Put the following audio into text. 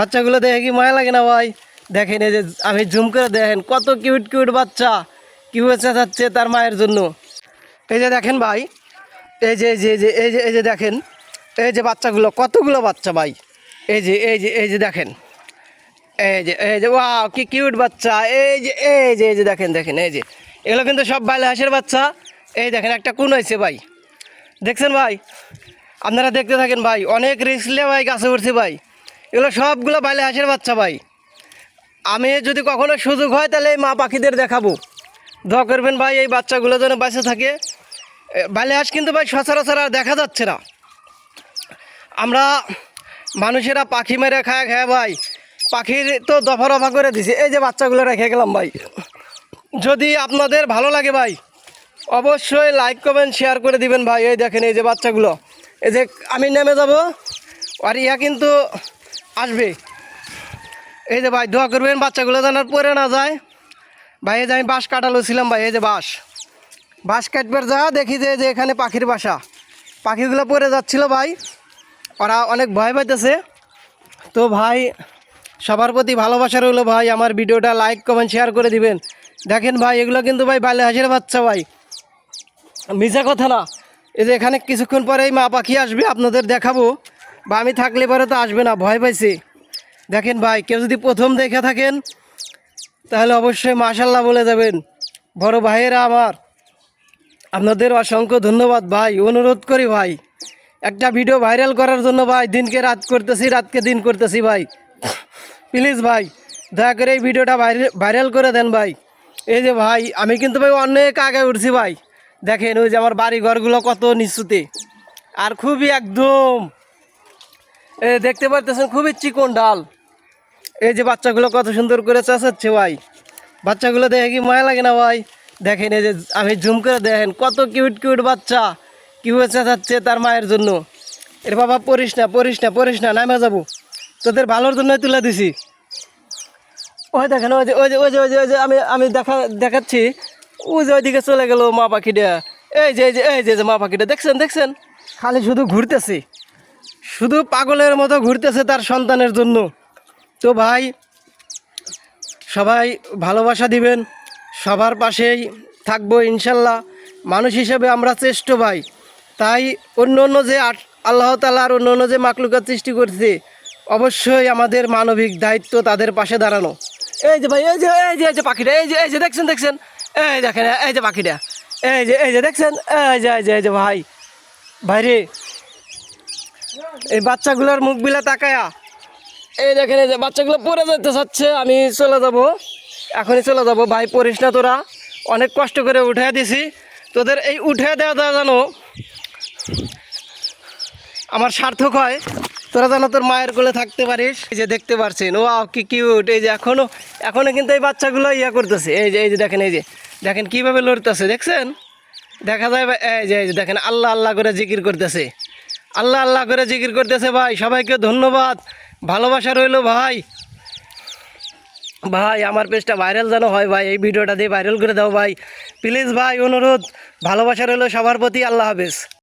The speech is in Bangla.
বাচ্চাগুলো দেখে কি মায়া লাগে না ভাই দেখেন এই যে আমি জুম করে দেখেন কত কিউট কিউট বাচ্চা কিউট চেঁচাচ্ছে তার মায়ের জন্য এই যে দেখেন ভাই এই যে এই যে এই যে এই যে দেখেন এই যে বাচ্চাগুলো কতগুলো বাচ্চা ভাই এই যে এই যে এই যে দেখেন এই যে এই যে ওয়াও কি কিউট বাচ্চা এই যে এই যে এই যে দেখেন দেখেন এই যে এগুলো কিন্তু সব বাইলে হাঁসের বাচ্চা এই দেখেন একটা কোন হয়েছে ভাই দেখছেন ভাই আপনারা দেখতে থাকেন ভাই অনেক রিস্কলে ভাই গাছে উঠছে ভাই এগুলো সবগুলো বাইলে হাঁসের বাচ্চা ভাই। আমি যদি কখনো সুযোগ হয় তাহলে এই মা পাখিদের দেখাবো। দোয়া করবেন ভাই এই বাচ্চাগুলো যেন বাঁচে থাকে। বাইলে হাঁস কিন্তু ভাই সচরাচর আর দেখা যাচ্ছে না। আমরা মানুষেরা পাখি মেরে খায় খায় ভাই। পাখির তো দফা রফা করে দিছে। এই যে বাচ্চাগুলো রেখে গেলাম ভাই। যদি আপনাদের ভালো লাগে ভাই, অবশ্যই লাইক কমেন্ট শেয়ার করে দিবেন ভাই। এই দেখেন এই যে বাচ্চাগুলো। এই যে আমি নেমে যাব। আর ইয়া কিন্তু আসবে। এই যে ভাই, দোয়া করবেন, বাচ্চাগুলো যেন পরে না যায়। ভাই, এই যে আমি বাঁশ কাটালো ছিলাম ভাই, এই যে বাঁশ। বাঁশ কাটবার যা, দেখি যে যে এখানে পাখির বাসা। পাখিগুলো পরে যাচ্ছিল ভাই। ওরা অনেক ভয় পাইতেছে। তো ভাই, সবার প্রতি ভালোবাসা রইল ভাই। আমার ভিডিওটা লাইক কমেন্ট শেয়ার করে দিবেন। দেখেন ভাই, এগুলো কিন্তু ভাই বালে হাসির বাচ্চা ভাই। মিশা কথা না। এই যে এখানে কিছুক্ষণ পরেই মা পাখি আসবে, আপনাদের দেখাবো। বা আমি থাকলে পরে তো আসবে না, ভয় পাইছে। দেখেন ভাই, কেউ যদি প্রথম দেখে থাকেন, তাহলে অবশ্যই মাশাল্লাহ বলে যাবেন। বড় ভাইয়েরা আমার, আপনাদের অসংখ্য ধন্যবাদ ভাই, অনুরোধ করি ভাই। একটা ভিডিও ভাইরাল করার জন্য ভাই, দিনকে রাত করতেছি, রাতকে দিন করতেছি ভাই। প্লিজ ভাই, দয়া করে এই ভিডিওটা ভাইরাল করে দেন ভাই। এই যে ভাই, আমি কিন্তু ভাই অনেক আগে উঠছি ভাই। দেখেন ওই যে আমার বাড়ি ঘরগুলো কত নিচুতে। আর খুবই একদম দেখতে পারতেছেন খুবই চিকন ডাল। এই যে বাচ্চাগুলো কত সুন্দর করে চাচাচ্ছে ভাই। বাচ্চাগুলো দেখে কি মায়া লাগে না ভাই? দেখেন এই যে আমি জুম করে দেখেন, কত কিউট কিউট বাচ্চা। কিউট চেঁচাচ্ছে তার মায়ের জন্য। এর বাবা পড়িস না পড়িস না পড়িস না, নামে যাব। তোদের ভালোর জন্যই তুলে দিছি। ওই দেখেন, ওই যে ওই যে ওই যে ওই যে ওই যে, আমি আমি দেখা, দেখাচ্ছি। ওই যে ওইদিকে চলে গেল মা পাখিটা। এই যে এই যে এই যে মা পাখিটা, দেখছেন দেখছেন? খালি শুধু ঘুরতেছে। শুধু পাগলের মতো ঘুরতেছে তার সন্তানের জন্য। তো ভাই, সবাই ভালোবাসা দিবেন, সবার পাশেই থাকব ইনশাল্লাহ। মানুষ হিসেবে আমরা চেষ্ট ভাই। তাই অন্য অন্য যে আল্লাহ তালার অন্য অন্য যে মাকলুকার সৃষ্টি করছে, অবশ্যই আমাদের মানবিক দায়িত্ব তাদের পাশে দাঁড়ানো। এই যে ভাই, এই যে এই যে এই যে পাখিটা, এই যে এই যে দেখছেন দেখছেন? এই দেখেন, এই যে পাখিটা। এই যে এই যে দেখছেন? এই যে এই যে এই যে ভাই। ভাইরে এই বাচ্চাগুলোর মুখবিলা তাকায়া। এই দেখেন, এই যে বাচ্চাগুলো পড়ে যেতে চাচ্ছে, আমি চলে যাব। এখনই চলে যাব। ভাই, পড়িস না তোরা। অনেক কষ্ট করে উঠে দিছি। তোদের এই উঠে দেওয়া দেওয়া জানো আমার সার্থক হয়। তোরা যেন তোর মায়ের কোলে থাকতে পারিস। এই যে দেখতে পারছেন। ও কি কিউট এই যে এখনও এখনও কিন্তু এই বাচ্চাগুলো ইয়া করতেছে। এই যে এই যে দেখেন, এই যে। দেখেন কীভাবে লড়তেছে, দেখছেন? দেখা যায় এই যে এই যে দেখেন, আল্লাহ আল্লাহ করে জিকির করতেছে। আল্লাহ আল্লাহ করে জিকির করতেছে ভাই, সবাইকে ধন্যবাদ। ভালোবাসা রইল ভাই। ভাই, আমার পেজটা ভাইরাল যেন হয় ভাই, এই ভিডিওটা দিয়ে ভাইরাল করে দাও ভাই। প্লিজ ভাই, অনুরোধ, ভালোবাসা রইল সবার প্রতি, আল্লাহ হাফেজ।